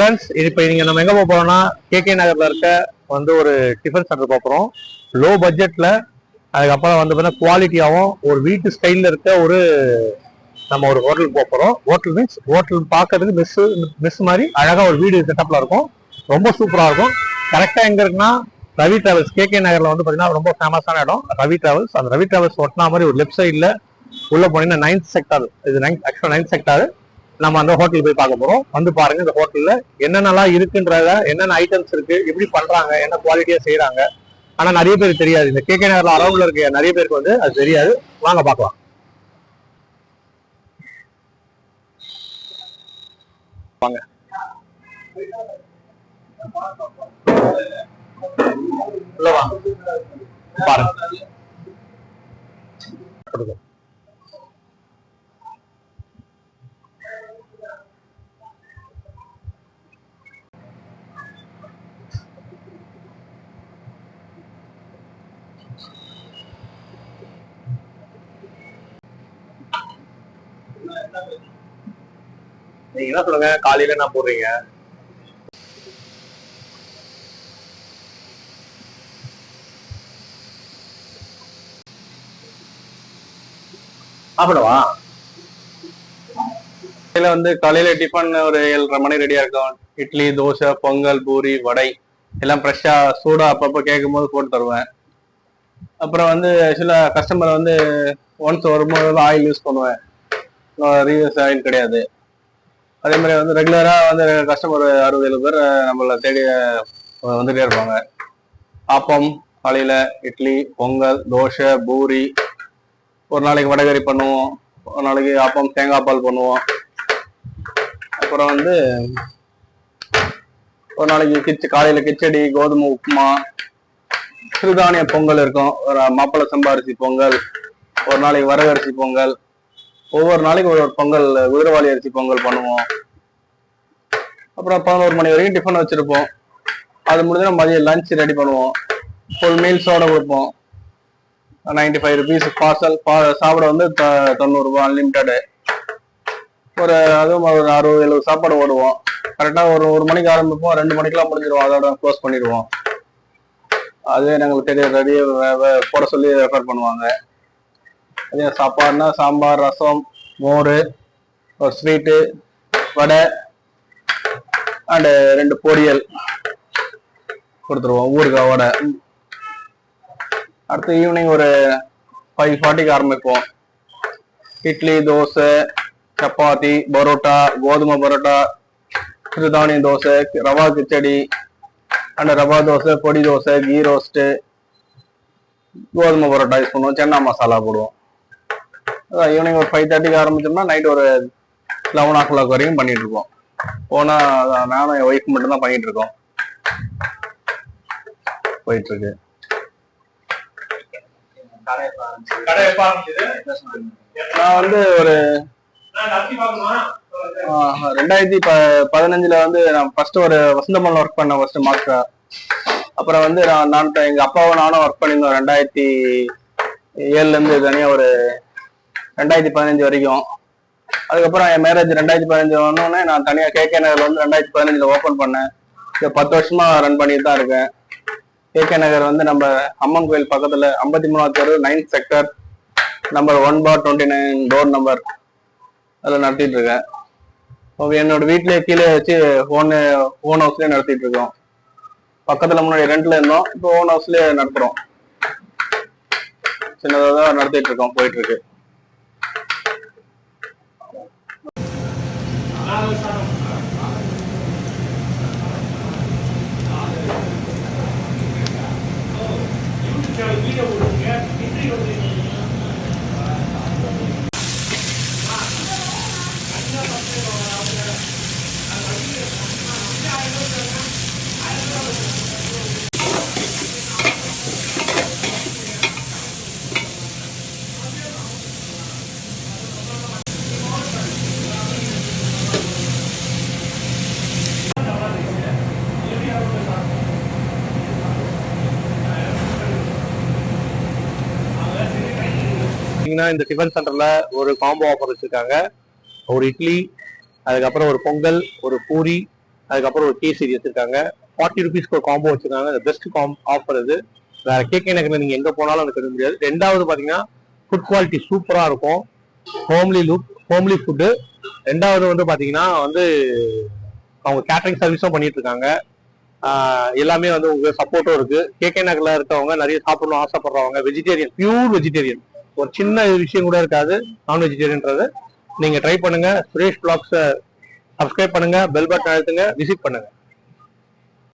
Friends இப்போ நீங்க நம்ம எங்க போக போறோம்னா கேகே நகர்ல இருக்க வந்து ஒரு டிஃபன் சென்டர் போக போறோம். லோ பட்ஜெட்ல அதுக்கப்புறம் வந்து பார்த்தீங்கன்னா குவாலிட்டியாகவும் ஒரு வீட்டு ஸ்டைலில் இருக்க ஒரு நம்ம ஒரு ஹோட்டலுக்கு போக போறோம். ஹோட்டல் மீன்ஸ் ஹோட்டல் பார்க்கறதுக்கு மிஸ் மிஸ் மாதிரி அழகா ஒரு வீடு செட்டப்ல இருக்கும். ரொம்ப சூப்பரா இருக்கும். கரெக்டா எங்க இருக்குன்னா ரவி டிராவல்ஸ் கேகே நகர்ல வந்து பாத்தீங்கன்னா ரொம்ப ஃபேமஸான இடம். ரவி டிராவல்ஸ் அந்த ரவி டிராவல்ஸ் ஒட்டினா மாதிரி ஒரு லெஃப்ட் சைட்ல உள்ள போனீங்கன்னா நைன்த் செக்டார் இது நைன்த் ஆக்சுவலா நைன்த் செக்டார் நம்ம அந்த ஹோட்டல் போய் பார்க்க போறோம். வந்து பாருங்க இந்த ஹோட்டல்ல என்னென்னலாம் இருக்குன்றத என்னென்ன ஐட்டம்ஸ் இருக்கு எப்படி பண்றாங்க என்ன குவாலிட்டியா செய்யறாங்க ஆனா நிறைய பேருக்கு தெரியாது. இந்த கேகே நகர்ல அரௌண்ட்ல இருக்க நிறைய பேருக்கு வந்து அது தெரியாது. வாங்க பார்க்கலாம். வாங்க. உள்ள வாங்க. பாருங்க. நீங்க என்ன சொல்லுங்க? காலையில என்ன போடுறீங்க? சாப்பிடவா? காலையில வந்து காலையில டிஃபன் ஒரு ஏழரை மணி ரெடியா இருக்கும். இட்லி தோசை பொங்கல் பூரி வடை. எல்லாம் ஃப்ரெஷ்ஷா சூடா அப்பப்போ கேட்கும் போது போட்டு தருவேன். அப்புறம் வந்து சில கஸ்டமர் வந்து ஒன்ஸ் வரும்போது ஆயில் யூஸ் பண்ணுவேன். ரீயூஸ் ஆயில் கிடையாது. அதே மாதிரி வந்து ரெகுலரா வந்து கஸ்டமர் அறுபது ஏழு பேர் நம்மள தேடி வந்துகிட்டே வந்துட்டே இருப்பாங்க. ஆப்பம் காலையில இட்லி பொங்கல் தோசை பூரி ஒரு நாளைக்கு வடகறி பண்ணுவோம். ஒரு நாளைக்கு ஆப்பம் தேங்காய் பால் பண்ணுவோம். அப்புறம் வந்து ஒரு நாளைக்கு கிச்ச காலையில கிச்சடி கோதுமை உப்புமா சிறுதானிய பொங்கல் இருக்கும். ஒரு மாப்பிள்ளை சம்பாரிசி பொங்கல் ஒரு நாளைக்கு வரகரிசி பொங்கல் ஒவ்வொரு நாளைக்கு ஒரு ஒரு பொங்கல் குதிரவாளி அரிசி பொங்கல் பண்ணுவோம். அப்புறம் பதினோரு மணி வரைக்கும் டிஃபன் வச்சிருப்போம். அது முடிஞ்சா மதியம் லஞ்ச் ரெடி பண்ணுவோம். ஃபுல் மீல்ஸோட கொடுப்போம். நைன்டி ஃபைவ் ருபீஸ் பார்சல் சாப்பிட வந்து த- தொண்ணூறு அன்லிமிட்டடு ஒரு அதுவும் ஒரு அறுபது எழுபது சாப்பாடு ஓடுவோம் கரெக்டாக ஒரு ஒரு மணிக்கு ஆரம்பிப்போம். ரெண்டு மணிக்கெல்லாம் முடிஞ்சிருவோம். அதோட க்ளோஸ் பண்ணிடுவோம். அதுவே எங்களுக்கு தெரிய ரெடியாக போட சொல்லி ரெஃபர் பண்ணுவாங்க. அதே சாப்பாடுனா சாம்பார் ரசம் மோர் ஒரு ஸ்வீட்டு வடை அண்டு ரெண்டு பொரியல் கொடுத்துருவோம். ஊறுகாய் வடை. அடுத்து ஈவினிங் ஒரு ஃபைவ் ஃபார்ட்டிக்கு ஆரம்பிப்போம். இட்லி தோசை சப்பாத்தி பரோட்டா கோதுமை பரோட்டா சிறுதானிய dosa rava kichadi and rava dosa podi dosa key roast கோதுமை பரோட்டா யூஸ் பண்ணுவோம். சென்னா மசாலா போடுவோம். ஈவினிங் ஒரு ஃபைவ் தேர்ட்டிக்கு ஆரம்பிச்சோம்னா நைட் ஒரு லெவன் ஓ கிளாக் வரைக்கும் பண்ணிட்டு இருக்கோம் போனா நானும் என் ஒய்ஃப் மட்டும் தான் பண்ணிட்டு இருக்கோம். போயிட்டு இருக்கு நான் வந்து ஒரு ரெண்டாயிரத்தி ப பதினஞ்சுல வந்து நான் ஃபர்ஸ்ட் ஒரு வசந்தமல்ல ஒர்க் பண்ணேன் ஃபர்ஸ்ட் மாஸ்டரா அப்புறம் வந்து நான் நான் எங்க அப்பாவும் நானும் ஒர்க் பண்ணியிருந்தோம் ரெண்டாயிரத்தி ஏழுல இருந்து தனியா ஒரு ரெண்டாயிரத்தி பதினஞ்சு வரைக்கும். அதுக்கப்புறம் என் மேரேஜ் ரெண்டாயிரத்தி பதினஞ்சு வந்தோடனே நான் தனியாக கேகே நகர்ல வந்து ரெண்டாயிரத்தி பதினஞ்சில் ஓப்பன் பண்ணேன். இப்போ பத்து வருஷமா ரன் பண்ணிட்டு தான் இருக்கேன். கேகே நகர் வந்து நம்ம அம்மன் கோயில் பக்கத்தில் ஐம்பத்தி மூணாவது தெரு ninth sector number one four twenty nine door number அதில் நடத்திட்டு இருக்கேன். இப்போ என்னோட வீட்லயே கீழே வச்சு ஓன் ஓன் ஹவுஸ்லேயே நடத்திட்டு இருக்கோம். பக்கத்தில் முன்னாடி ரெண்டில் இருந்தோம் இப்போ ஓன் ஹவுஸ்லேயே நடத்துகிறோம் சின்னதாக தான் நடத்திட்டு இருக்கோம் போயிட்டு இருக்கு. வீடியோ கொடுங்க இன்றைய பாத்தீங்கன்னா இந்த டிஃபன் சென்டர்ல ஒரு காம்போ ஆஃபர் வச்சிருக்காங்க. ஒரு இட்லி அதுக்கப்புறம் ஒரு பொங்கல் ஒரு பூரி அதுக்கப்புறம் ஒரு கேசரி வச்சிருக்காங்க. ஃபார்ட்டி ருபீஸ்க்கு ஒரு காம்போ வச்சிருக்காங்க. பெஸ்ட் காம் ஆஃபர் இது. வேற கேகே நகர்ல நீங்க எங்க போனாலும் அது கிடைக்க முடியாது ரெண்டாவது பாத்தீங்கன்னா ஃபுட் குவாலிட்டி சூப்பரா இருக்கும். ஹோம்லி லுக் ஹோம்லி ஃபுட்டு ரெண்டாவது வந்து பாத்தீங்கன்னா வந்து அவங்க கேட்டரிங் சர்வீஸும் பண்ணிட்டு இருக்காங்க. எல்லாமே வந்து உங்களுக்கு சப்போர்ட்டும் இருக்கு. கேகே நகர்ல இருக்கவங்க நிறைய சாப்பிடணும் ஆசைப்படுறவங்க வெஜிடேரியன் பியூர் வெஜிடேரியன் ஒரு சின்ன விஷயம் கூட இருக்காது. நான் வெஜிடேரியன்றது நீங்க ட்ரை பண்ணுங்க. சுரேஷ் பிளாக்ஸை சப்ஸ்கிரைப் பண்ணுங்க. பெல் பட்டன் அழுத்துங்க. விசிட் பண்ணுங்க.